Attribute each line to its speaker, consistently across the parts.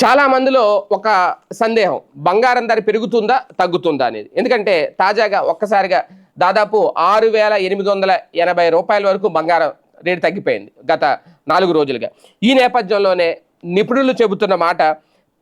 Speaker 1: చాలా మందిలో ఒక సందేహం బంగారం ధర పెరుగుతుందా తగ్గుతుందా అనేది. ఎందుకంటే తాజాగా ఒక్కసారిగా దాదాపు ఆరు వేల ఎనిమిది వందల ఎనభై రూపాయల వరకు బంగారం రేటు తగ్గిపోయింది గత నాలుగు రోజులుగా. ఈ నేపథ్యంలోనే నిపుణులు చెబుతున్న మాట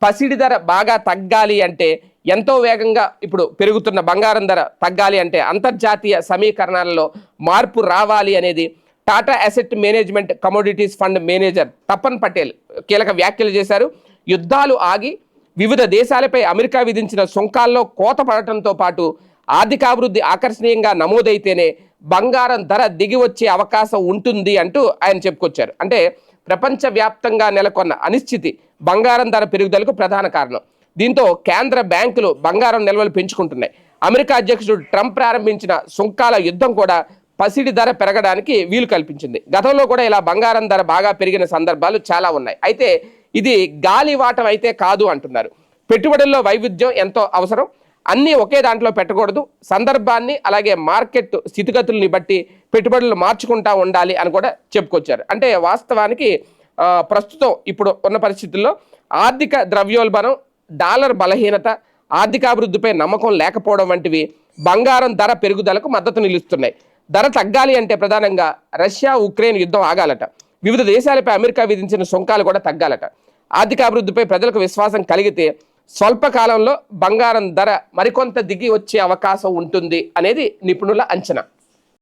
Speaker 1: పసిడి ధర బాగా తగ్గాలి అంటే ఎంతో వేగంగా ఇప్పుడు పెరుగుతున్న బంగారం ధర తగ్గాలి అంటే అంతర్జాతీయ సమీకరణాలలో మార్పు రావాలి అనేది Tata asset management commodities fund manager Tapan Patel కీలక వ్యాఖ్యలు చేశారు. యుద్ధాలు ఆగి వివిధ దేశాలపై అమెరికా విధించిన సుంకాల్లో కోత పడటంతో పాటు ఆర్థికాభివృద్ధి ఆకర్షణీయంగా నమోదైతేనే బంగారం ధర దిగి వచ్చే అవకాశం ఉంటుంది అంటూ ఆయన చెప్పుకొచ్చారు. అంటే ప్రపంచవ్యాప్తంగా నెలకొన్న అనిశ్చితి బంగారం ధర పెరుగుదలకు ప్రధాన కారణం. దీంతో కేంద్ర బ్యాంకులు బంగారం నిల్వలు పెంచుకుంటున్నాయి. అమెరికా అధ్యక్షుడు ట్రంప్ ప్రారంభించిన సుంకాల యుద్ధం కూడా పసిడి ధర పెరగడానికి వీలు కల్పించింది. గతంలో కూడా ఇలా బంగారం ధర బాగా పెరిగిన సందర్భాలు చాలా ఉన్నాయి. అయితే ఇది గాలివాటం అయితే కాదు అంటున్నారు. పెట్టుబడుల్లో వైవిధ్యం ఎంతో అవసరం. అన్నీ ఒకే దాంట్లో పెట్టకూడదు. సందర్భాన్ని అలాగే మార్కెట్ స్థితిగతుల్ని బట్టి పెట్టుబడులు మార్చుకుంటా ఉండాలి అని కూడా చెప్పుకొచ్చారు. అంటే వాస్తవానికి ప్రస్తుతం ఇప్పుడు ఉన్న పరిస్థితుల్లో ఆర్థిక ద్రవ్యోల్బణం డాలర్ బలహీనత ఆర్థికాభివృద్ధిపై నమ్మకం లేకపోవడం వంటివి బంగారం ధర పెరుగుదలకు మద్దతు నిలుస్తున్నాయి. ధర తగ్గాలి అంటే ప్రధానంగా రష్యా ఉక్రెయిన్ యుద్ధం ఆగాలట. వివిధ దేశాలపై అమెరికా విధించిన సుంకాలు కూడా తగ్గాలట. ఆర్థికాభివృద్ధిపై ప్రజలకు విశ్వాసం కలిగితే స్వల్పకాలంలో బంగారం ధర మరికొంత దిగి వచ్చే అవకాశం ఉంటుంది అనేది నిపుణుల అంచనా.